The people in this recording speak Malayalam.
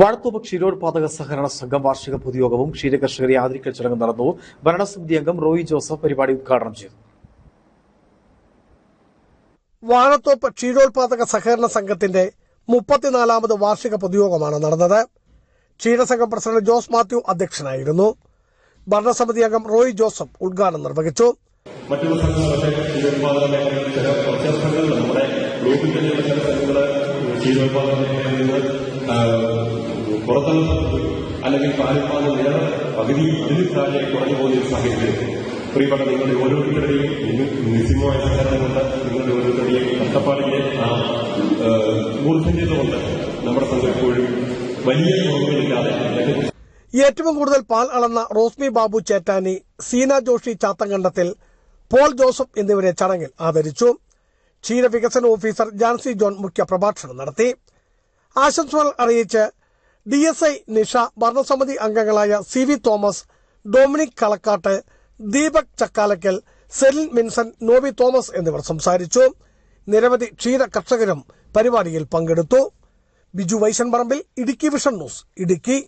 വാഴത്തോപ്പ് ക്ഷീരോത്പാദക സഹകരണ സംഘം വാർഷിക പൊതുയോഗവും ക്ഷീരകർഷകരെ ആദരിക്കൽ ചടങ്ങ് നടന്നു. ഭരണസമിതി അംഗം റോയി ജോസഫ് പരിപാടി ഉദ്ഘാടനം ചെയ്തു. വാഴത്തോപ്പ് ക്ഷീരോത്പാദക സഹകരണ സംഘത്തിന്റെ മുപ്പത്തിനാലാമത് വാർഷിക പൊതുയോഗമാണ് നടന്നത്. ക്ഷീരസംഘം പ്രസിഡന്റ് ജോസ് മാത്യു അധ്യക്ഷനായിരുന്നു. ഭരണസമിതി അംഗം റോയി ജോസഫ് ഉദ്ഘാടനം നിർവഹിച്ചു. മറ്റുള്ള സംഘങ്ങളൊക്കെ ക്ഷീരോത്പാദന മേഖലയിൽ ചില കുറച്ച് സംഘങ്ങൾ നമ്മുടെ ഗ്രൂപ്പിൽ തന്നെയുള്ള ചില സംഘങ്ങൾ ക്ഷീരോത്പാദന മേഖലയിൽ നിന്ന് ആ, പുറത്ത് അല്ലെങ്കിൽ പാലുത്പാദന നേരെ പകുതി അതിന് താഴെ കുറഞ്ഞു പോകുന്ന ഒരു സാഹചര്യം. പ്രിയപ്പെട്ട നിങ്ങളുടെ ഓരോരുത്തരുടെയും നിങ്ങൾ നിസ്സീമമായ സഹകരണം കൊണ്ട് നിങ്ങളുടെ ഓരോരുത്തരുടെയും കഷ്ടപ്പാടിന്റെ ആ ചെയ്തുകൊണ്ട് നമ്മുടെ സംഘം എപ്പോഴും വലിയ കുറവുകളില്ലാതെ ഏറ്റവും കൂടുതൽ പാൽ അളന്ന റോസ്മി ബാബു ചേറ്റാനി സീന ജോഷി ചാത്തങ്കണ്ടത്തിൽ പോൾ ജോസഫ് എന്നിവരെ ചടങ്ങിൽ ആദരിച്ചു. ക്ഷീരവികസന ഓഫീസർ ജാൻസി ജോൺ മുഖ്യ പ്രഭാഷണം നടത്തി. ആശംസകൾ അറിയിച്ച് ഡി എസ് ഐ നിഷ ഭരണസമിതി അംഗങ്ങളായ C V Thomas Dominic Kalakkattu Deepak Chakkalakkal Celine Minson Noby Thomas എന്നിവർ സംസാരിച്ചു. നിരവധി ക്ഷീര കർഷകരും പരിപാടിയിൽ പങ്കെടുത്തു. Biju Vaishan Parambil Idukki vision news Idukki.